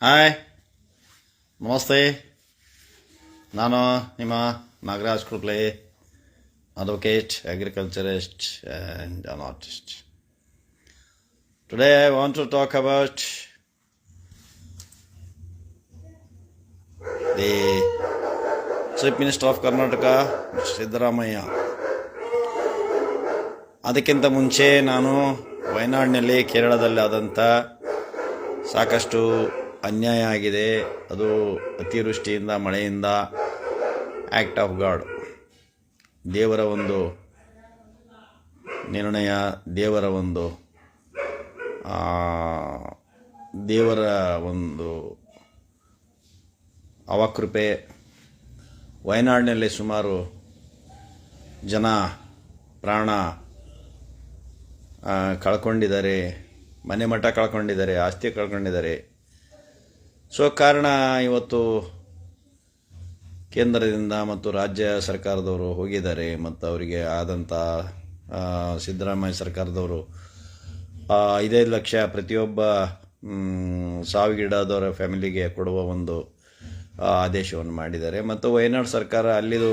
Hi ನಮಸ್ತೆ ನಾನು ನಿಮ್ಮ Nagaraj Kurle advocate agriculturist and an artist today I want to talk about the chief minister of Karnataka Siddaramaiah ಅದಕ್ಕಿಂತ ಮುಂಚೆ ನಾನು ವಯನಾಡಿನಲ್ಲಿ ಕೇರಳದಲ್ಲಿ ಆದಂಥ ಸಾಕಷ್ಟು ಅನ್ಯಾಯ ಆಗಿದೆ. ಅದು ಅತಿವೃಷ್ಟಿಯಿಂದ, ಮಳೆಯಿಂದ ಆ್ಯಕ್ಟ್ ಆಫ್ ಗಾಡ್ ದೇವರ ಒಂದು ನಿರ್ಣಯ, ದೇವರ ಒಂದು ದೇವರ ಒಂದು ಅವಕೃಪೆ. ವಯನಾಡಿನಲ್ಲಿ ಸುಮಾರು ಜನ ಪ್ರಾಣ ಕಳ್ಕೊಂಡಿದ್ದಾರೆ. ಮನೆ ಮಠ ಕಳ್ಕೊಂಡಿದ್ದಾರೆ, ಆಸ್ತಿ ಕಳ್ಕೊಂಡಿದ್ದಾರೆ. ಸೊ ಕಾರಣ ಇವತ್ತು ಕೇಂದ್ರದಿಂದ ಮತ್ತು ರಾಜ್ಯ ಸರ್ಕಾರದವರು ಹೋಗಿದ್ದಾರೆ ಮತ್ತು ಅವರಿಗೆ ಆದಂಥ ಸಿದ್ದರಾಮಯ್ಯ ಸರ್ಕಾರದವರು ಐದೈದು ಲಕ್ಷ ಪ್ರತಿಯೊಬ್ಬ ಸಾವಿಗೀಡಾದವರ ಫ್ಯಾಮಿಲಿಗೆ ಕೊಡುವ ಒಂದು ಆದೇಶವನ್ನು ಮಾಡಿದ್ದಾರೆ. ಮತ್ತು ವಯನಾಡು ಸರ್ಕಾರ ಅಲ್ಲಿದು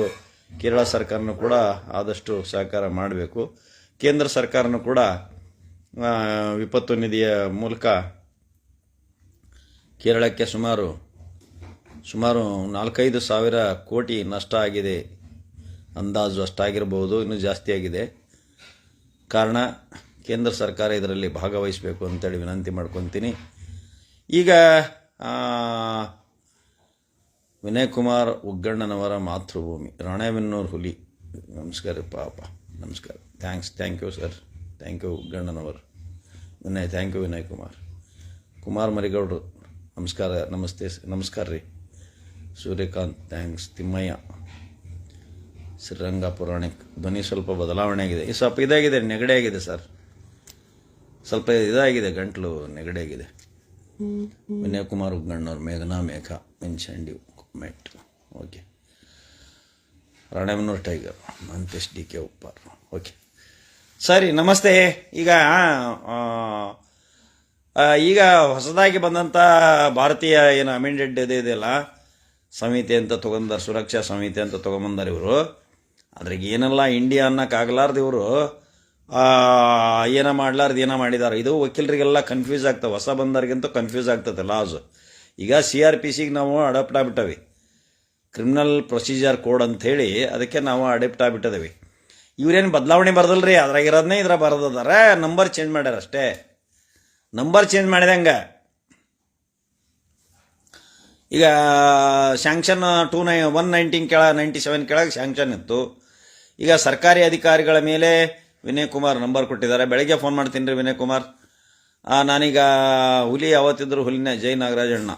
ಕೇರಳ ಸರ್ಕಾರನೂ ಕೂಡ ಆದಷ್ಟು ಸಹಕಾರ ಮಾಡಬೇಕು. ಕೇಂದ್ರ ಸರ್ಕಾರನೂ ಕೂಡ ವಿಪತ್ತು ನಿಧಿಯ ಮೂಲಕ ಕೇರಳಕ್ಕೆ ಸುಮಾರು ಸುಮಾರು ನಾಲ್ಕೈದು ಸಾವಿರ ಕೋಟಿ ನಷ್ಟ ಆಗಿದೆ. ಅಂದಾಜು ಅಷ್ಟಾಗಿರ್ಬೋದು, ಇನ್ನೂ ಜಾಸ್ತಿ ಆಗಿದೆ. ಕಾರಣ, ಕೇಂದ್ರ ಸರ್ಕಾರ ಇದರಲ್ಲಿ ಭಾಗವಹಿಸಬೇಕು ಅಂತೇಳಿ ವಿನಂತಿ ಮಾಡ್ಕೊತೀನಿ. ಈಗ ವಿನಯ್ ಕುಮಾರ್ ಉಗ್ಗಣ್ಣನವರ ಮಾತೃಭೂಮಿ, ರಾಣೆಬೆನ್ನೂರು ಹುಲಿ. ನಮಸ್ಕಾರ ಪಾಪ, ನಮಸ್ಕಾರ. Thanks, thank you sir. Thank you ಉಗ್ಗಣ್ಣನವರು Vinay, thank you Vinay Kumar Kumar ಮರಿಗೌಡರು ನಮಸ್ಕಾರ, ನಮಸ್ತೆ, ನಮಸ್ಕಾರ ರೀ. ಸೂರ್ಯಕಾಂತ್, ಥ್ಯಾಂಕ್ಸ್. ತಿಮ್ಮಯ್ಯ. ಶ್ರೀರಂಗ ಧ್ವನಿ ಸ್ವಲ್ಪ ಬದಲಾವಣೆ ಆಗಿದೆ. ಈ ಸ್ವಲ್ಪ ಇದಾಗಿದೆ, ನೆಗಡಿ ಆಗಿದೆ ಸರ್. ಸ್ವಲ್ಪ ಇದಾಗಿದೆ, ಗಂಟಲು ನೆಗಡಿ ಆಗಿದೆ. ವಿನಯ್ ಕುಮಾರ್ ಉಗ್ಗಣ್ಣವ್ರು ಮೇಘನಾ ಮೇಘ ಮೆನ್ಷಂಡಿ ಮೆಟ್. Okay. Ranemanur tiger, Manthesh D K Uppar. Okay. ಸರಿ, ನಮಸ್ತೆ. ಈಗ ಈಗ ಹೊಸದಾಗಿ ಬಂದಂಥ ಭಾರತೀಯ ಏನು ಅಮೆಂಡೆಡ್ ಇದೆ, ಇದೆಯಲ್ಲ? ಸಮಿತಿ ಅಂತ ತೊಗೊಂಡ ಸುರಕ್ಷಾ ಸಮಿತಿ ಅಂತ ತೊಗೊಂಬಂದಾರೆ ಇವರು. ಅದ್ರಾಗ ಏನೆಲ್ಲ ಇಂಡಿಯಾ ಅನ್ನೋಕ್ಕಾಗಲಾರ್ದು ಇವರು ಏನೋ ಮಾಡ್ಲಾರ್ದು, ಏನೋ ಮಾಡಿದ್ದಾರೆ ಇದು ವಕೀಲರಿಗೆಲ್ಲ ಕನ್ಫ್ಯೂಸ್ ಆಗ್ತವೆ. ಹೊಸ ಬಂದವ್ರಿಗಂತೂ ಕನ್ಫ್ಯೂಸ್ ಆಗ್ತದೆ ಲಾಸ್ ಈಗ ಸಿ ಆರ್ ಪಿ ಸಿಗೆ ನಾವು ಅಡಾಪ್ಟ್ ಆಗ್ಬಿಟ್ಟವಿ. ಕ್ರಿಮಿನಲ್ ಪ್ರೊಸೀಜರ್ ಕೋಡ್ ಅಂಥೇಳಿ ಅದಕ್ಕೆ ನಾವು ಅಡಾಪ್ಟ್ ಆಗ್ಬಿಟ್ಟಿದ್ದೀವಿ ಇವರೇನು ಬದಲಾವಣೆ ಬರ್ದಲ್ರಿ? ಅದ್ರಾಗಿರೋದನ್ನೇ ಇದ್ರ ಬರೆದದಾರ. ನಂಬರ್ ಚೇಂಜ್ ಮಾಡ್ಯಾರ ಅಷ್ಟೇ ನಂಬರ್ ಚೇಂಜ್ ಮಾಡಿದಂಗೆ. ಈಗ sanction two nine one nineteen ಕೆಳ ನೈಂಟಿ ಸೆವೆನ್ ಕೆಳಗೆ ಸ್ಯಾಂಕ್ಷನ್ ಇತ್ತು. ಈಗ ಸರ್ಕಾರಿ ಅಧಿಕಾರಿಗಳ ಮೇಲೆ ವಿನಯ್ ಕುಮಾರ್ ನಂಬರ್ ಕೊಟ್ಟಿದ್ದಾರೆ. ಬೆಳಗ್ಗೆ ಫೋನ್ ಮಾಡ್ತೀನಿ ರೀ ವಿನಯ್ ಕುಮಾರ್. ನಾನೀಗ ಹುಲಿ ಯಾವತ್ತಿದ್ರು ಹುಲಿನ, ಜೈ ನಾಗರಾಜಣ್ಣ.